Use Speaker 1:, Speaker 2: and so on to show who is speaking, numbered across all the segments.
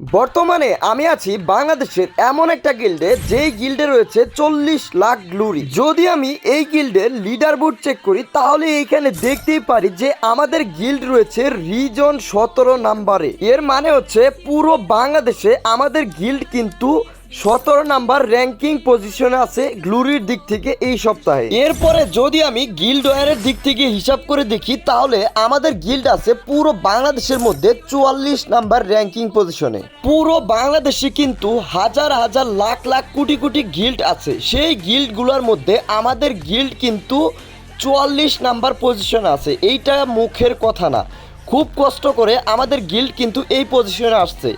Speaker 1: বর্তমানে আমি আছি বাংলাদেশের এমন একটা গিল্ডে, যেই গিল্ডে রয়েছে চল্লিশ লাখ গ্লুরি। যদি আমি এই গিল্ডের লিডার বোর্ড চেক করি, তাহলে এইখানে দেখতেই পারি যে আমাদের গিল্ড রয়েছে রিজন সতেরো নাম্বারে। এর মানে হচ্ছে পুরো বাংলাদেশে আমাদের গিল্ড কিন্তু সতেরো নাম্বার র্যাঙ্কিং পজিশনে আছে গ্লুরির দিক থেকে এই সপ্তাহে। এরপরে যদি আমি গিল্ড ওয়ারের দিক থেকে হিসাব করে দেখি, তাহলে আমাদের গিল্ড আছে পুরো বাংলাদেশের মধ্যে চুয়াল্লিশ নাম্বার র্যাঙ্কিং পজিশনে পুরো বাংলাদেশে কিন্তু হাজার হাজার লাখ লাখ কোটি কোটি গিল্ড আছে। সেই গিল্ডগুলোর মধ্যে আমাদের গিল্ড কিন্তু চুয়াল্লিশ নাম্বার পজিশনে আছে। এইটা মুখের কথা না। খুব কষ্ট করে আমাদের গিল্ড কিন্তু এই পজিশনে আসছে।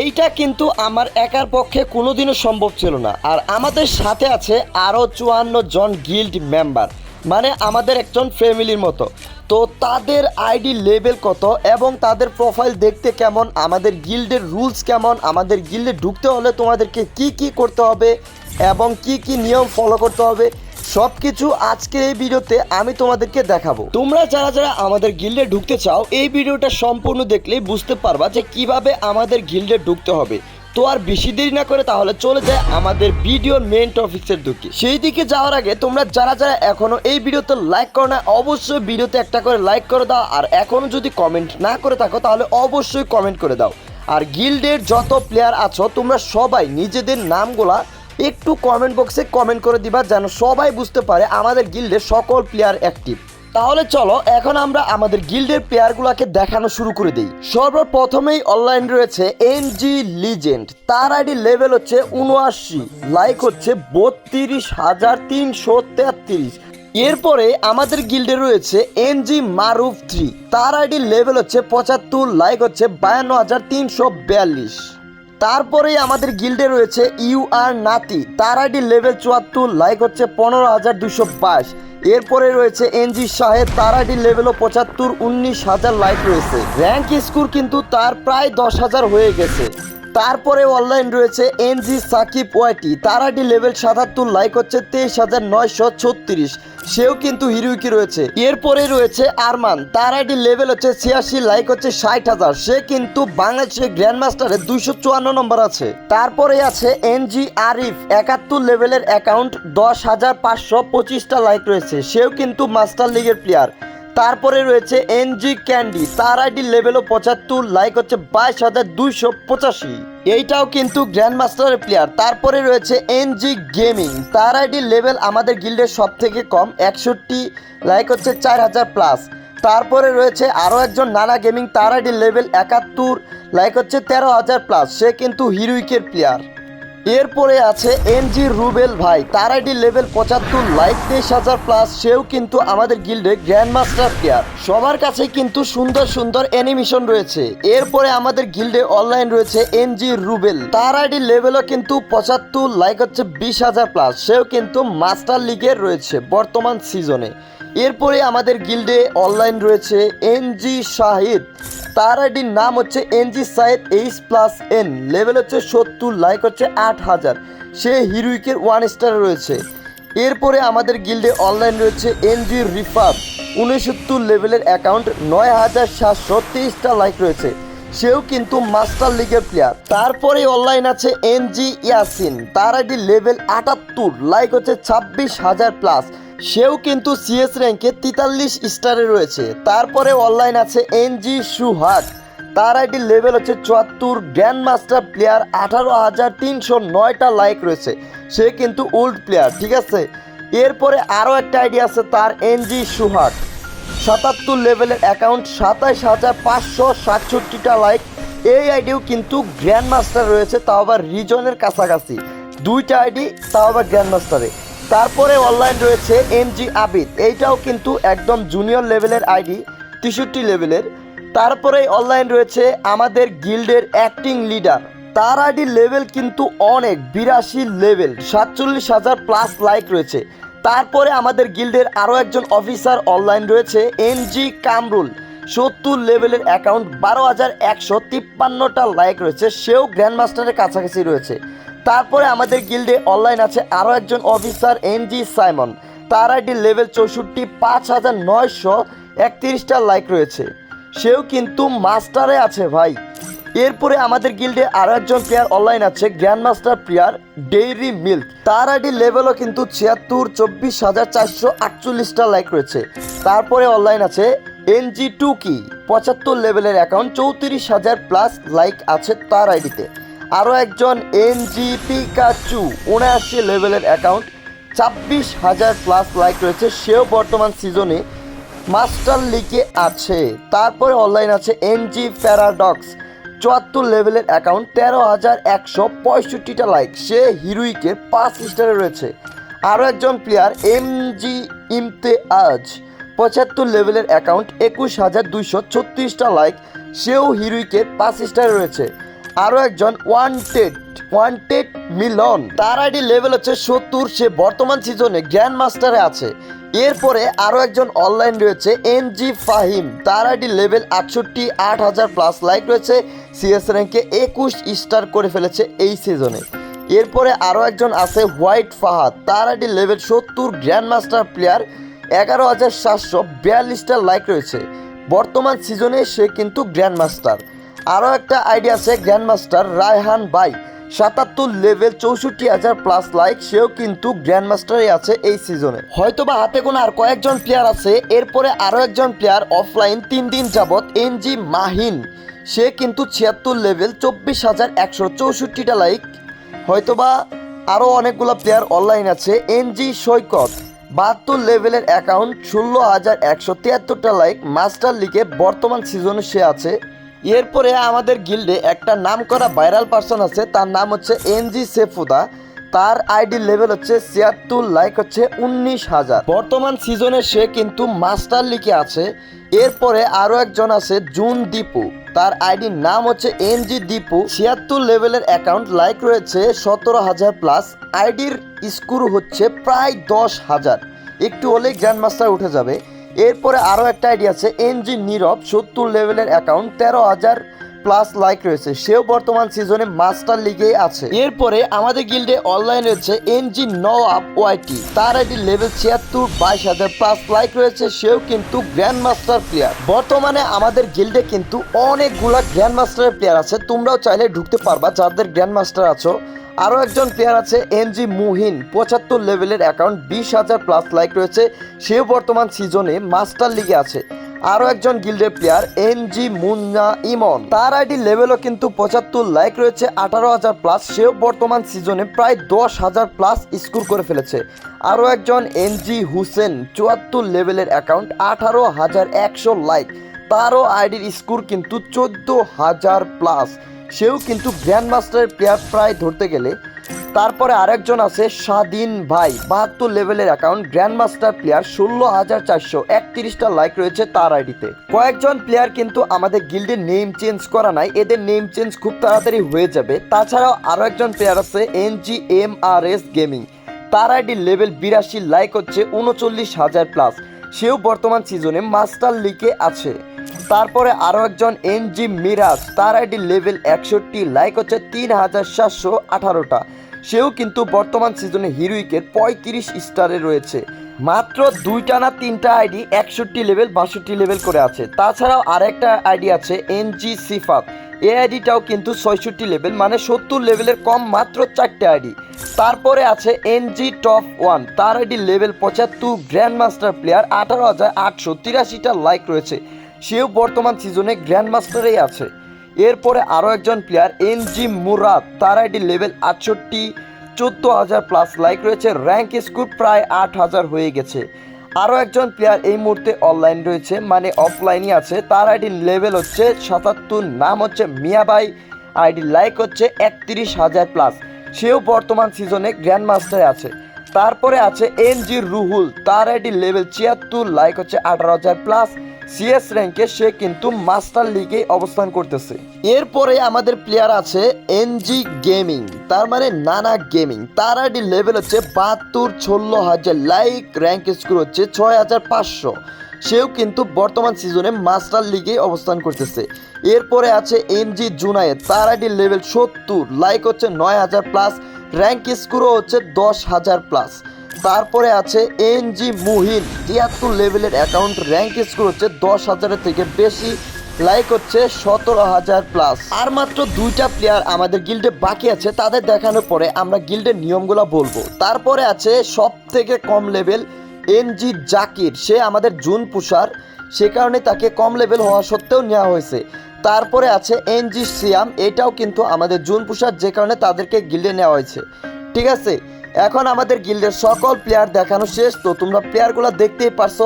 Speaker 1: এইটা কিন্তু আমার একার পক্ষে কোনোদিনও সম্ভব ছিল না। আর আমাদের সাথে আছে আরও চুয়ান্ন জন গিল্ড মেম্বার মানে আমাদের একজন ফ্যামিলির মতো। তো তাদের আইডি লেভেল কত এবং তাদের প্রোফাইল দেখতে কেমন, আমাদের গিল্ডের রুলস কেমন, আমাদের গিল্ডে ঢুকতে হলে তোমাদেরকে কি কি করতে হবে এবং কি কি নিয়ম ফলো করতে হবে সব কিছু এই ভিডিওতে আমি তোমাদেরকে দেখাবো। তোমরা যারা যারা আমাদের গিল্ডে ঢুকতে চাও, এই ভিডিওটা সম্পূর্ণ দেখলেই বুঝতে পারবা যে কীভাবে আমাদের গিল্ডে ঢুকতে হবে। তো আর বেশি দেরি না করে তাহলে চলে যায় আমাদের ভিডিওর মেন টপিক্সের দিকে। সেই দিকে যাওয়ার আগে তোমরা যারা যারা এখনও এই ভিডিওতে লাইক করো না, অবশ্যই ভিডিওতে একটা করে লাইক করে দাও। আর এখনও যদি কমেন্ট না করে থাকো, তাহলে অবশ্যই কমেন্ট করে দাও। আর গিল্ডের যত প্লেয়ার আছো, তোমরা সবাই নিজেদের নামগুলা একটু কমেন্ট বক্সে কমেন্ট করে দিবা যেন সবাই বুঝতে পারে আমাদের গিল্ডের সকল প্লেয়ার অ্যাক্টিভ তাহলে চলো, এখন আমরা আমাদের গিল্ডের প্লেয়ারগুলোকে দেখানো শুরু করে দিই। সর্বপ্রথমেই অনলাইন রয়েছে এন জি লিজেন্ড তার আইডি লেভেল হচ্ছে উনআশি লাইক হচ্ছে বত্রিশ হাজার তিনশো তেত্রিশ। এরপরে আমাদের গিল্ডে রয়েছে এন জি মারুফ থ্রি তার আইডি লেভেল হচ্ছে পঁচাত্তর লাইক হচ্ছে বায়ান্ন হাজার তিনশো বিয়াল্লিশ। তারপরেই আমাদের গিল্ডে রয়েছে ইউ আর নাতি। তার আইডি লেভেল চুয়াত্তর, লাইক হচ্ছে পনেরো হাজার দুশো বাইশ। এরপরে রয়েছে এনজি সাহেব তার আইডি লেভেলও পঁচাত্তর, উনিশ হাজার লাইক রয়েছে। র্যাঙ্ক স্কোর কিন্তু তার প্রায় দশ হাজার হয়ে গেছে। তারপরে অনলাইন রয়েছে এনজি সাকিব ওয়াইটি। তার আইডি লেভেল সাতাত্তর লাইক হচ্ছে তেইশ হাজার নয়শো ছত্রিশ। সেও কিন্তু হিরুইকি রয়েছে? এরপরে রয়েছে আরমান। তার আইডি লেভেল হচ্ছে ছিয়াশি লাইক হচ্ছে ষাট হাজার। সে কিন্তু বাংলাদেশের গ্র্যান্ড মাস্টারে দুইশো চুয়ান্ন নম্বর আছে। তারপরে আছে এনজি আরিফ। একাত্তর লেভেলের অ্যাকাউন্ট দশ হাজার পাঁচশো পঁচিশটা লাইক রয়েছে। সেও কিন্তু মাস্টার লিগের প্লেয়ার তারপরে রয়েছে এনজি ক্যান্ডি তার আইডি লেভেলও পঁচাত্তর লাইক হচ্ছে বাইশ হাজার দুইশো পঁচাশি। এইটাও কিন্তু গ্র্যান্ড মাস্টারের প্লেয়ার তারপরে রয়েছে এনজি গেমিং তার আইডি লেভেল আমাদের গিল্ডের সব থেকে কম, একষট্টি লাইক হচ্ছে চার হাজার প্লাস তারপরে রয়েছে আরও একজন নানা গেমিং তার আইডি লেভেল একাত্তর লাইক হচ্ছে তেরো হাজার প্লাস সে কিন্তু হিরুইকের প্লেয়ার এরপরে আছে এনজি রুবেল ভাই। তার আইডি লেভেল পঁচাত্তর, লাইক তেইশ হাজার প্লাস সেও কিন্তু আমাদের গিল্ডে গ্র্যান্ড মাস্টার প্লেয়ার সবার কাছে কিন্তু সুন্দর সুন্দর অ্যানিমেশন রয়েছে। এরপরে আমাদের গিল্ডে অনলাইন রয়েছে এনজি রুবেল। তার আইডি লেভেলও কিন্তু পঁচাত্তর লাইক হচ্ছে বিশ হাজার প্লাস সেও কিন্তু মাস্টার লিগের রয়েছে বর্তমান সিজনে এরপরে আমাদের গিল্ডে অনলাইন রয়েছে এনজি শাহিদ তার আইডির নাম হচ্ছে NG Said H plus N level হচ্ছে সত্তর লাইক হচ্ছে আট হাজার। সে হিরুইকের ওয়ান স্টার রয়েছে। এরপরে আমাদের গিল্ডে অনলাইন রয়েছে এনজি রিফাব উনসত্তর লেভেলের অ্যাকাউন্ট নয় হাজার সাতশো তেইশটা লাইক রয়েছে। সেও কিন্তু মাস্টার লিগের প্লেয়ার তারপরে অনলাইন আছে এনজি ইয়াসিন তার আইডি লেভেল আটাত্তর লাইক হচ্ছে ছাব্বিশ হাজার প্লাস সেও কিন্তু সিএস র্যাঙ্কে তেতাল্লিশ স্টারে রয়েছে। তারপরে অনলাইন আছে এনজি সুহাগ তার আইডি লেভেল হচ্ছে চুয়াত্তর গ্র্যান্ড মাস্টার প্লেয়ার আঠারো হাজার তিনশো নয়টা লাইক রয়েছে। সে কিন্তু ওল্ড প্লেয়ার ঠিক আছে? এরপরে আরও একটা আইডি আছে তার এনজি সুহাগ সাতাত্তর লেভেলের অ্যাকাউন্ট সাতাইশ হাজার পাঁচশো সাতষট্টিটা লাইক এই আইডিও কিন্তু গ্র্যান্ড মাস্টার রয়েছে, তাও আবার রিজনের কাছাকাছি। দুইটা আইডি তাও আবার গ্র্যান্ড মাস্টারে তারপরে অনলাইন রয়েছে এমজি আবিদ এইটাও কিন্তু একদম জুনিয়র লেভেলের আইডি তেষট্টি লেভেলের তারপরে অনলাইন রয়েছে আমাদের গিল্ডের অ্যাক্টিং লিডার তার আইডি লেভেল কিন্তু অনেক, বিরাশি লেভেল সাতচল্লিশ হাজার প্লাস লাইক রয়েছে। তারপরে আমাদের গিল্ডের আরও একজন অফিসার অনলাইন রয়েছে এনজি কামরুল সত্তর লেভেলের অ্যাকাউন্ট বারো হাজার একশো তিপ্পান্নটা লাইক রয়েছে। সেও গ্র্যান্ড মাস্টারের কাছাকাছি রয়েছে। তারপরে আমাদের গিল্ডে অনলাইন আছে আরও একজন অফিসার এনজি সাইমন তার আইডি লেভেল চৌষট্টি, পাঁচ হাজার নয়শো একত্রিশটা লাইক রয়েছে। সেও কিন্তু মাস্টারে আছে ভাই। এরপরে আমাদের গিল্ডে আরও একজন প্লেয়ার অনলাইন আছে grand master player Dairy Milk তার আইডি লেভেলও কিন্তু ছিয়াত্তর, চব্বিশ হাজার চারশো আটচল্লিশটা লাইক রয়েছে। তারপরে অনলাইন আছে এনজি টু কি পঁচাত্তর লেভেলের অ্যাকাউন্ট চৌত্রিশ হাজার প্লাস লাইক আছে তার আইডিতে আরও একজন এনজি পিকাচু উনআশি লেভেলের অ্যাকাউন্ট ছাব্বিশ হাজার প্লাস লাইক রয়েছে। সেও বর্তমান সিজনে মাস্টার লিগে আছে। তারপরে অনলাইন আছে এনজি প্যারাডক্স চুয়াত্তর লেভেলের অ্যাকাউন্ট তেরো হাজার একশো পঁয়ষট্টিটা লাইক সে হিরুইকে পাঁচ স্টারে রয়েছে। আরও একজন প্লেয়ার এম জি ইমতে আজ পঁচাত্তর লেভেলের অ্যাকাউন্ট একুশ হাজার দুইশো ছত্রিশটা লাইক সেও হিরুইকে পাঁচ স্টারে রয়েছে। আরও একজন ওয়ান্টেড ওয়ান্টেড মিলন। তার আইডি লেভেল হচ্ছে সত্তর, সে বর্তমান সিজনে গ্র্যান্ড মাস্টারে আছে। এরপরে আরও একজন অনলাইন রয়েছে এন জি ফাহিম তার আইডি লেভেল আটষট্টি, আট হাজার প্লাস লাইক রয়েছে। সিএস র্যাঙ্কে একুশ স্টার করে ফেলেছে এই সিজনে এরপরে আরও একজন আছে হোয়াইট ফাহাদ তার আইডি লেভেল সত্তর গ্র্যান্ড মাস্টার প্লেয়ার এগারো হাজার সাতশো বিয়াল্লিশটা লাইক রয়েছে। বর্তমান সিজনে সে কিন্তু গ্র্যান্ড মাস্টার আরও একটা আইডিয়া আছে গ্র্যান্ড মাস্টার রায়হান বাই সাতাত্তর লেভেল চৌষট্টি হাজার প্লাস লাইক সেও কিন্তু গ্র্যান্ড মাস্টারে আছে এই সিজনে হয়তো বা হাতে কোনো আর কয়েকজন প্লেয়ার আছে, এরপরে আরও একজন প্লেয়ার অফলাইন তিন দিন যাবৎ এনজি মাহিন। সে কিন্তু ছিয়াত্তর লেভেল চব্বিশ হাজার একশো চৌষট্টিটা লাইক হয়তোবা আরও অনেকগুলো প্লেয়ার অনলাইন আছে এনজি সৈকত। বাহাত্তর লেভেলের অ্যাকাউন্ট ষোলো হাজার একশো তিয়াত্তরটা লাইক মাস্টার লিগে বর্তমান সিজনে সে আছে। এরপরে আমাদের গিল্ডে একটা নাম করা ভাইরাল পার্সন আছে, তার নাম হচ্ছে এনজি সেফুদা। তার আইডি লেভেল হচ্ছে ছিয়াত্তর লাইক হচ্ছে উনিশ হাজার। বর্তমান সিজনে সে কিন্তু মাস্টার লিগে আছে। এরপরে আরও একজন আছে, জুন দীপু। তার আইডির নাম হচ্ছে এনজি দীপু। ছিয়াত্তর লেভেলের অ্যাকাউন্ট লাইক রয়েছে সতেরো হাজার প্লাস আইডির স্কোর হচ্ছে প্রায় দশ হাজার। একটু হলেই গ্র্যান্ড মাস্টার উঠে যাবে। এরপরে আরও একটা আইডিয়া আছে এনজি নীরব সত্তর লেভেলের অ্যাকাউন্ট তেরো হাজার প্লাস লাইক রয়েছে, সেও বর্তমান সিজনে মাস্টার লিগে আছে। এরপরে আমাদের গিল্ডে অনলাইন রয়েছে এনজি নওয়াব ওয়াইটি তার আইডি লেভেল ছিয়াত্তর, বাইশ হাজার প্লাস লাইক রয়েছে, সেও কিন্তু গ্র্যান্ড মাস্টার প্লেয়ার। বর্তমানে আমাদের গিল্ডে কিন্তু অনেকগুলা গ্র্যান্ড মাস্টারের প্লেয়ার আছে, তোমরাও চাইলে ঢুকতে পারবা, যাদের গ্র্যান্ড মাস্টার আছো। আরও একজন প্লেয়ার আছে এনজি মুহিন, পঁচাত্তর লেভেলের অ্যাকাউন্ট বিশ হাজার প্লাস লাইক রয়েছে, সেও বর্তমান সিজনে মাস্টার লিগে আছে। আরও একজন গিল্ডের player N G Munna Emon. তার আইডি লেভেলও কিন্তু পঁচাত্তর লাইক রয়েছে, আঠারো হাজার প্লাস সেও বর্তমান সিজনে প্রায় দশ হাজার প্লাস স্কোর করে ফেলেছে। আরও একজন এন জি হুসেন, চুয়াত্তর লেভেলের অ্যাকাউন্ট আঠারো হাজার একশো লাইক। তারও আইডির স্কোর কিন্তু চোদ্দ হাজার প্লাস সেও কিন্তু গ্র্যান্ড মাস্টারের প্লেয়ার প্রায় ধরতে গেলে তারপরে আরেকজন আছে স্বাধীন ভাই, বাহাত্তর লেভেলের অ্যাকাউন্ট গ্র্যান্ড মাস্টার প্লেয়ার ষোলো হাজার চারশো একত্রিশটা লাইক রয়েছে তার আইডিতে কয়েকজন প্লেয়ার কিন্তু আমাদের গিল্ডের নেম চেঞ্জ করা নাই, এদের নেম চেঞ্জ খুব তাড়াতাড়ি হয়ে যাবে। তাছাড়াও আরও একজন প্লেয়ার আছে NG M R S gaming তার আইডি লেভেল বিরাশি লাইক হচ্ছে উনচল্লিশ হাজার প্লাস সেও বর্তমান সিজনে মাস্টার লিগে আছে। তারপরে আরও একজন এনজি মিরাজ তার আইডি লেভেল একষট্টি লাইক হচ্ছে তিন হাজার সাতশো আঠারোটা। সেও কিন্তু বর্তমান সিজনে হিরুইকের পঁয়ত্রিশ স্টারে রয়েছে। মাত্র দুইটা না তিনটা আইডি একষট্টি লেভেল, বাষট্টি লেভেল করে আছে। তাছাড়াও আরেকটা আইডি আছে এনজি সিফাত। এই আইডিটাও কিন্তু ছয়ষট্টি লেভেল মানে সত্তর লেভেলের কম মাত্র চারটে আইডি। তারপরে আছে এনজি টপ ওয়ান। তার আইডি লেভেল পঁচাত্তর গ্র্যান্ড মাস্টার প্লেয়ার আঠারো হাজার আটশো তিরাশিটা লাইক রয়েছে। সেও বর্তমান সিজনে গ্র্যান্ড মাস্টারেই আছে। এরপরে আরও একজন প্লেয়ার এনজি মুরাদ তার আইডি লেভেল আটষট্টি, চোদ্দ হাজার প্লাস লাইক রয়েছে র্যাঙ্ক স্কোর প্রায় আট হাজার হয়ে গেছে। আরও একজন প্লেয়ার এই মুহূর্তে অনলাইন রয়েছে মানে অফলাইনই আছে, তার আইডি লেভেল হচ্ছে সাতাত্তর, নাম হচ্ছে মিয়াবাই আইডি লাইক হচ্ছে একত্রিশ হাজার প্লাস সেও বর্তমান সিজনে গ্র্যান্ড মাস্টারে আছে। তারপরে আছে এনজি রুহুল তার আইডি লেভেল ছিয়াত্তর লাইক হচ্ছে আঠারো হাজার প্লাস সিএস র্যাঙ্কে সে কিন্তু মাস্টার লিগে অবস্থান করতেছে। এরপরে আমাদের প্লেয়ার আছে এনজি গেমিং তার মানে নানা গেমিং তার আইডি লেভেল হচ্ছে বাহাত্তর, ষোলো হাজার লাইক র্যাঙ্ক স্কোর হচ্ছে ছয় হাজার পাঁচশো। সেও কিন্তু বর্তমান সিজনে মাস্টার লিগে অবস্থান করতেছে। এরপরে আছে এনজি জুনায়েদ তার আইডি লেভেল সত্তর লাইক হচ্ছে নয় হাজার প্লাস র্যাঙ্ক স্কোরও হচ্ছে দশ হাজার প্লাস তারপরে আছে এনজি মুহিন তিয়াত্তর লেভেলের অ্যাকাউন্ট র্যাঙ্ক স্কোর হচ্ছে দশ হাজারের থেকে বেশি। লাইক হচ্ছে সতেরো হাজার প্লাস আর মাত্র দুইটা প্লেয়ার আমাদের গিল্ডে বাকি আছে, তাদের দেখানোর পরে আমরা গিল্ডের নিয়মগুলো বলব। তারপরে আছে সব থেকে কম লেভেল এনজি জাকির সে আমাদের জুন পুষার, সে কারণে তাকে কম লেভেল হওয়া সত্ত্বেও নেওয়া হয়েছে। তারপরে আছে এনজি সিয়াম এটাও কিন্তু আমাদের জুন পুষার, যে কারণে তাদেরকে গিল্ডে নেওয়া হয়েছে। ঠিক আছে? এখন আমাদের গিল্ডের সকল প্লেয়ার দেখানো শেষ, তো তোমরা প্লেয়ারগুলো দেখতেই পারছ।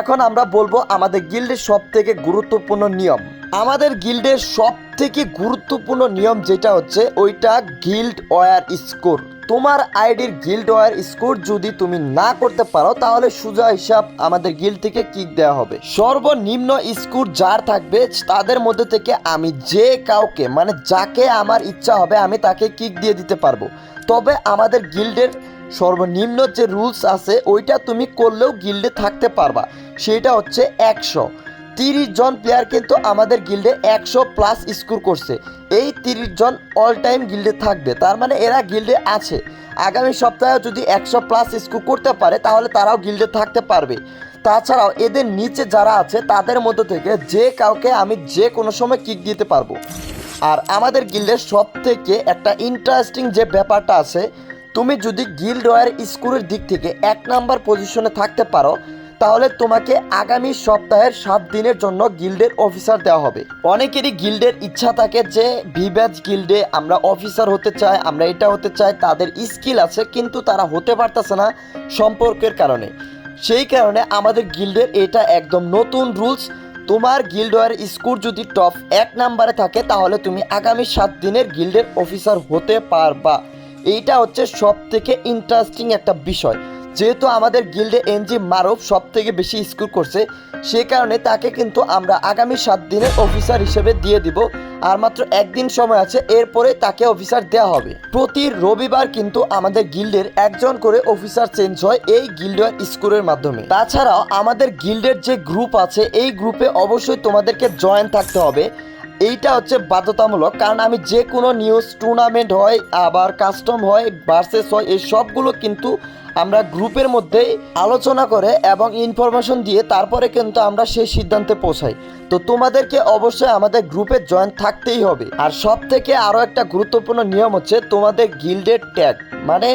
Speaker 1: এখন আমরা বলব আমাদের গিল্ডের সব থেকে গুরুত্বপূর্ণ নিয়ম। আমাদের গিল্ডের সব থেকে গুরুত্বপূর্ণ নিয়ম যেটা হচ্ছে, ওইটা গিল্ড ওয়ার স্কোর তোমার আইডির গিল্ড ওয়ার স্কোর যদি তুমি না করতে পারো, তাহলে সোজা হিসাব আমাদের গিল্ড থেকে কিক দেওয়া হবে? সর্বনিম্ন স্কোর যার থাকবে, তাদের মধ্যে থেকে আমি যে কাউকে মানে যাকে আমার ইচ্ছা হবে, আমি তাকে কিক দিয়ে দিতে পারব। তবে আমাদের গিল্ডের সর্বনিম্ন যে রুলস আছে, ওইটা তুমি করলেও গিল্ডে থাকতে পারবা। সেটা হচ্ছে একশো। তিরিশ জন প্লেয়ার কিন্তু আমাদের গিল্ডে একশো প্লাস স্কোর করছে। এই তিরিশ জন অল টাইম গিল্ডে থাকবে। তার মানে এরা গিল্ডে আছে। আগামী সপ্তাহে যদি একশো প্লাস স্কোর করতে পারে, তাহলে তারাও গিল্ডে থাকতে পারবে। তাছাড়াও এদের নিচে যারা আছে, তাদের মধ্যে থেকে যে কাউকে আমি যে কোনো সময় কিক দিতে পারব। আর আমাদের গিল্ডের সব থেকে একটা ইন্টারেস্টিং যে ব্যাপারটা আছে, তুমি যদি গিল্ড ওয়ার স্কোরের দিক থেকে এক নাম্বার পজিশনে থাকতে পারো, তাহলে তোমাকে আগামী সপ্তাহের সাত দিনের জন্য গিল্ডের অফিসার দেওয়া হবে। অনেকেরই গিল্ডের ইচ্ছা থাকে যে ভিব্যাচ গিল্ডে আমরা অফিসার হতে চাই, আমরা এটা হতে চাই, তাদের স্কিল আছে, কিন্তু তারা হতে পারতেছে না সম্পর্কের কারণে। সেই কারণে আমাদের গিল্ডের এটা একদম নতুন রুলস। তোমার গিল্ড ওয়ার স্কোর যদি টপ এক নাম্বারে থাকে, তাহলে তুমি আগামী সাত দিনের গিল্ডের অফিসার হতে পারবা। এইটা হচ্ছে সব থেকে ইন্টারেস্টিং একটা বিষয়। যেহেতু আমাদের গিল্ডে এনজি মারুফ সব থেকে বেশি স্কোর করছে, সে কারণে তাকে কিন্তু আমরা আগামী সাত দিনের অফিসার হিসেবে দিয়ে দিব। আর মাত্র একদিন সময় আছে, এরপরে তাকে অফিসার দেওয়া হবে। প্রতি রবিবার কিন্তু আমাদের গিল্ডের একজন করে অফিসার চেঞ্জ হয় এই গিল্ডের স্কোরের মাধ্যমে। তাছাড়াও আমাদের গিল্ডের যে গ্রুপ আছে, এই গ্রুপে অবশ্যই তোমাদেরকে জয়েন থাকতে হবে। এইটা হচ্ছে বাধ্যতামূলক, কারণ আমি যে কোনো নিউজ টুর্নামেন্ট হয়, আবার কাস্টম হয় ভার্সেস হয়, এই সবগুলো কিন্তু আমরা গ্রুপের মধ্যেই আলোচনা করে এবং ইনফরমেশন দিয়ে তারপরে কিন্তু আমরা সেই সিদ্ধান্তে পৌঁছাই। তো তোমাদেরকে অবশ্যই আমাদের গ্রুপে জয়েন থাকতেই হবে। আর সব থেকে আরও একটা গুরুত্বপূর্ণ নিয়ম হচ্ছে তোমাদের গিল্ডের ট্যাগ মানে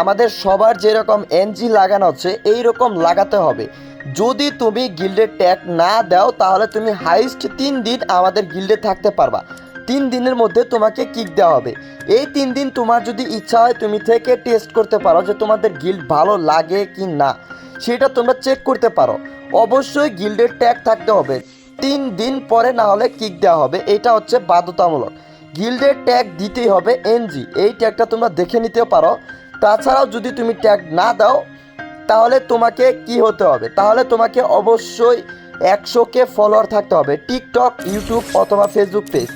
Speaker 1: আমাদের সবার যেরকম এনজি লাগানো হচ্ছে এই রকম লাগাতে হবে। যদি তুমি গিল্ডের ট্যাগ না দাও, তাহলে তুমি হাইস্ট তিন দিন আমাদের গিল্ডে থাকতে পারবা। তিন দিনের মধ্যে তোমাকে কিক দেওয়া হবে। এই তিন দিন তোমার যদি ইচ্ছা হয়, তুমি থেকে টেস্ট করতে পারো যে তোমাদের গিল্ড ভালো লাগে কি না। সেটা তোমরা চেক করতে পারো। অবশ্যই গিল্ডের ট্যাগ থাকতে হবে। তিন দিন পরে না হলে কিক দেওয়া হবে। এটা হচ্ছে বাধ্যতামূলক। গিল্ডের ট্যাগ দিতেই হবে এনজি। এই ট্যাগটা তোমরা দেখে নিতেও পারো। তাছাড়াও যদি তুমি ট্যাগ না দাও তাহলে তোমাকে কি হতে হবে? তাহলে তোমাকে অবশ্যই একশোকে ফলোয়ার থাকতে হবে। টিকটক ইউটিউব অথবা ফেসবুক পেজ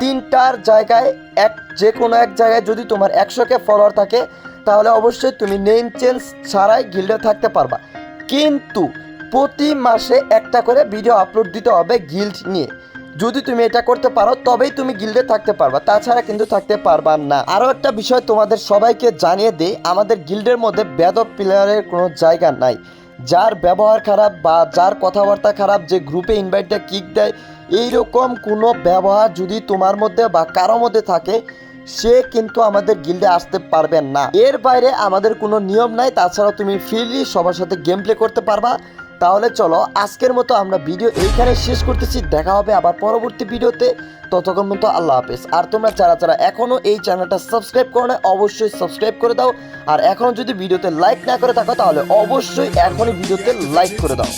Speaker 1: তিনটার জায়গায় এক যে কোনো এক জায়গায় যদি তোমার একশোকে ফলোয়ার থাকে, তাহলে অবশ্যই তুমি নেম চেঞ্জ ছাড়াই গিল্ডে থাকতে পারবা। কিন্তু প্রতি মাসে একটা করে ভিডিও আপলোড দিতে হবে গিল্ড নিয়ে। যদি তুমি এটা করতে পারো, তবেই তুমি গিল্ডে থাকতে পারবা। তাছাড়া কিন্তু থাকতে পারবা না। আরও একটা বিষয় তোমাদের সবাইকে জানিয়ে দিই, আমাদের গিল্ডের মধ্যে বেদব প্লেয়ারের কোনো জায়গা নাই। যার ব্যবহার খারাপ বা যার কথাবার্তা খারাপ, যে গ্রুপে ইনভাইটটা কিক দেয়, এইরকম কোনো ব্যবহার যদি তোমার মধ্যে বা কারও মধ্যে থাকে, সে কিন্তু আমাদের গিল্ডে আসতে পারবেন না। এর বাইরে আমাদের কোনো নিয়ম নাই তাছাড়া তুমি ফ্রিলি সবার সাথে গেম প্লে করতে পারবা। তাহলে চলো, আজকের মতো আমরা ভিডিও এইখানে শেষ করতেছি। দেখা হবে আবার পরবর্তী ভিডিওতে। ততক্ষণ মতো আল্লাহ হাফেজ। আর তোমরা যারা যারা এখনও এই চ্যানেলটা সাবস্ক্রাইব করো না অবশ্যই সাবস্ক্রাইব করে দাও। আর এখনও যদি ভিডিওতে লাইক না করে থাকো, তাহলে অবশ্যই এখনই ভিডিওতে লাইক করে দাও।